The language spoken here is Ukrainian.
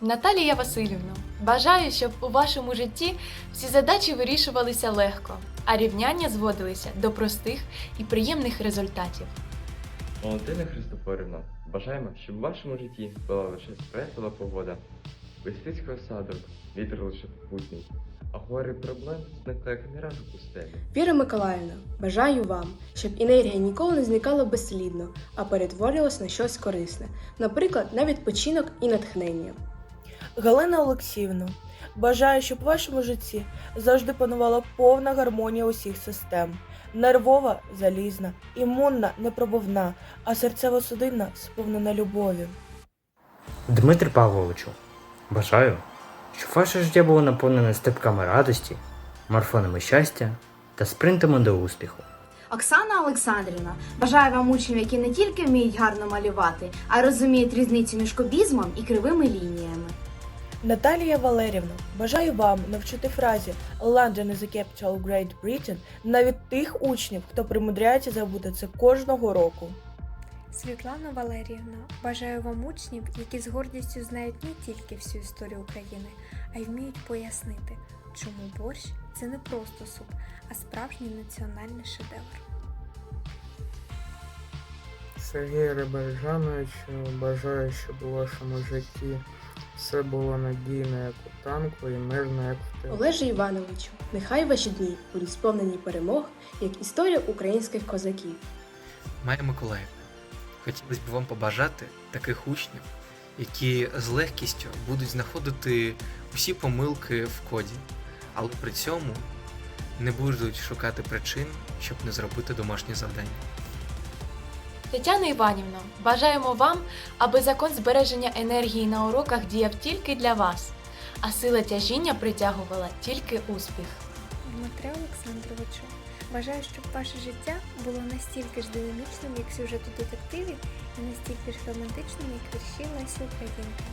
Наталія Васильівна, бажаю, щоб у вашому житті всі задачі вирішувалися легко, а рівняння зводилися до простих і приємних результатів. Валентина Христофорівна, бажаємо, щоб в вашому житті була лише сприятлива погода, слизького осадок, вітер лише попутний, а гори проблем зникла як не разу пустелі. Віра Миколаївна, бажаю вам, щоб енергія ніколи не зникала безслідно, а перетворювалась на щось корисне, наприклад, на відпочинок і натхнення. Галина Олексіївна, бажаю, щоб у вашому житті завжди панувала повна гармонія усіх систем. Нервова залізна, імунна непробивна, а серцево-судинна сповнена любові. Дмитрий Павловичу, бажаю, щоб ваше життя було наповнене степками радості, марафонами щастя та спринтами до успіху. Оксана Олександрівна, бажаю вам учнів, які не тільки вміють гарно малювати, а й розуміють різницю між кубізмом і кривими лініями. Наталія Валерівна, бажаю вам навчити фразі London is the capital of Great Britain навіть тих учнів, хто примудряється забути це кожного року. Світлана Валеріївна, бажаю вам учнів, які з гордістю знають не тільки всю історію України, а й вміють пояснити, чому борщ це не просто суп, а справжній національний шедевр. Сергій Рибержанович, бажаю, щоб у вашому житті все було надійно, як у танку, і мирно, як в тилу. Олеже Івановичу, нехай ваші дні будуть сповнені перемог, як історія українських козаків. Майя Миколаївна, хотілося б вам побажати таких учнів, які з легкістю будуть знаходити усі помилки в коді, але при цьому не будуть шукати причин, щоб не зробити домашнє завдання. Тетяна Іванівна, бажаємо вам, аби закон збереження енергії на уроках діяв тільки для вас, а сила тяжіння притягувала тільки успіх. Дмитре Олександровичу, бажаю, щоб ваше життя було настільки ж динамічним, як сюжет у детективі, і настільки ж романтичним, як вірші Лесі Українки.